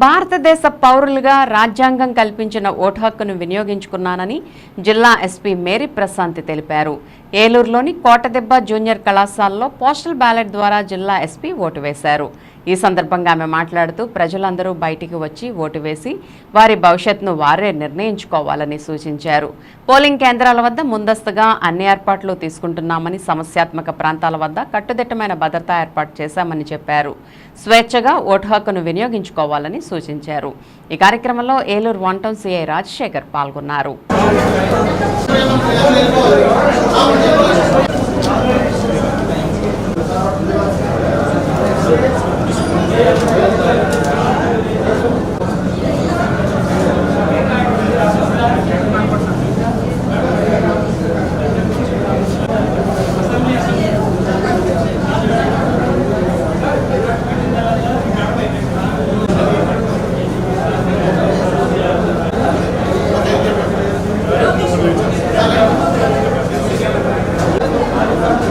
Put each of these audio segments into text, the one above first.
భారతదేశ పౌరులుగా రాజ్యాంగం కల్పించిన ఓటు హక్కును వినియోగించుకున్నానని జిల్లా ఎస్పీ మేరీ ప్రశాంతి తెలిపారు. ఏలూరులోని కోటదెబ్బ జూనియర్ కళాశాలలో పోస్టల్ బ్యాలెట్ ద్వారా జిల్లా ఎస్పీ ఓటు వేశారు. ఈ సందర్భంగా ఆమె మాట్లాడుతూ ప్రజలందరూ బయటికి వచ్చి ఓటు వేసి వారి భవిష్యత్తును వారే నిర్ణయించుకోవాలని సూచించారు. పోలింగ్ కేంద్రాల వద్ద ముందస్తుగా అన్ని ఏర్పాట్లు తీసుకుంటున్నామని సమస్యాత్మక ప్రాంతాల వద్ద కట్టుదిట్టమైన భద్రతా ఏర్పాటు చేశామని చెప్పారు. స్వేచ్ఛగా ఓటు హక్కును వినియోగించుకోవాలని సూచించారు. ఈ కార్యక్రమంలో Eluru one town CI Rajasekhar పాల్గొన్నారు.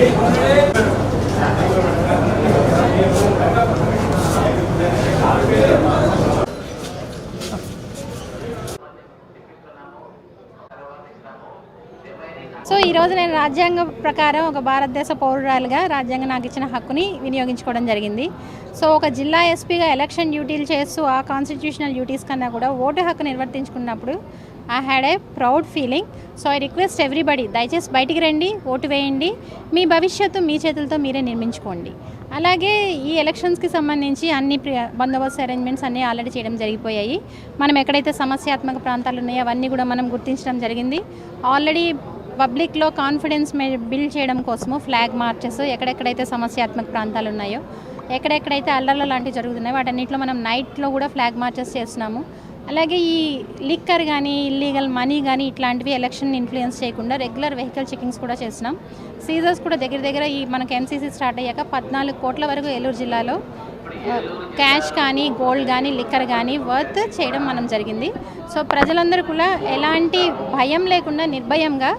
Okay. సో ఈరోజు నేను రాజ్యాంగం ప్రకారం ఒక భారతదేశ పౌరురాలుగా రాజ్యాంగం నాకు ఇచ్చిన హక్కుని వినియోగించుకోవడం జరిగింది. సో ఒక జిల్లా ఎస్పీగా ఎలక్షన్ డ్యూటీలు చేస్తూ ఆ కాన్స్టిట్యూషనల్ డ్యూటీస్ కన్నా కూడా ఓటు హక్కు నిర్వర్తించుకున్నప్పుడు I had a proud feeling so I request everybody దయచేసి బయటికి రండి ఓటు వేయండి. మీ భవిష్యత్తు మీ చేతులతో మీరే నిర్మించుకోండి. అలాగే ఈ ఎలక్షన్స్కి సంబంధించి అన్ని బందోబస్తు అరేంజ్మెంట్స్ అన్నీ ఆల్రెడీ చేయడం జరిగిపోయాయి. మనం ఎక్కడైతే సమస్యాత్మక ప్రాంతాలు ఉన్నాయో అవన్నీ కూడా మనం గుర్తించడం జరిగింది. ఆల్రెడీ పబ్లిక్లో కాన్ఫిడెన్స్ బిల్డ్ చేయడం కోసము ఫ్లాగ్ మార్చెస్ ఎక్కడెక్కడైతే సమస్యాత్మక ప్రాంతాలు ఉన్నాయో ఎక్కడెక్కడైతే అల్లర్లు లాంటివి జరుగుతున్నాయో వాటన్నిటిలో మనం నైట్లో కూడా ఫ్లాగ్ మార్చెస్ చేస్తున్నాము. అలాగే ఈ లిక్కర్ కానీ ఇల్లీగల్ మనీ కానీ ఇట్లాంటివి ఎలక్షన్ ఇన్ఫ్లుయెన్స్ చేయకుండా రెగ్యులర్ వెహికల్ చెకింగ్స్ కూడా చేసినాం సీజర్స్ కూడా దగ్గర దగ్గర ఈ మనకి ఎంసీసీ స్టార్ట్ అయ్యాక పద్నాలుగు కోట్ల వరకు ఏలూరు జిల్లాలో క్యాష్ కానీ గోల్డ్ కానీ లిక్కర్ కానీ వర్త్ చేయడం మనం జరిగింది. సో ప్రజలందరూ కూడా ఎలాంటి భయం లేకుండా నిర్భయంగా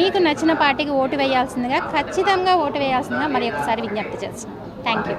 మీకు నచ్చిన పార్టీకి ఓటు వేయాల్సిందిగా ఖచ్చితంగా ఓటు వేయాల్సిందిగా మరి ఒకసారి విజ్ఞప్తి చేస్తున్నాం. Thank you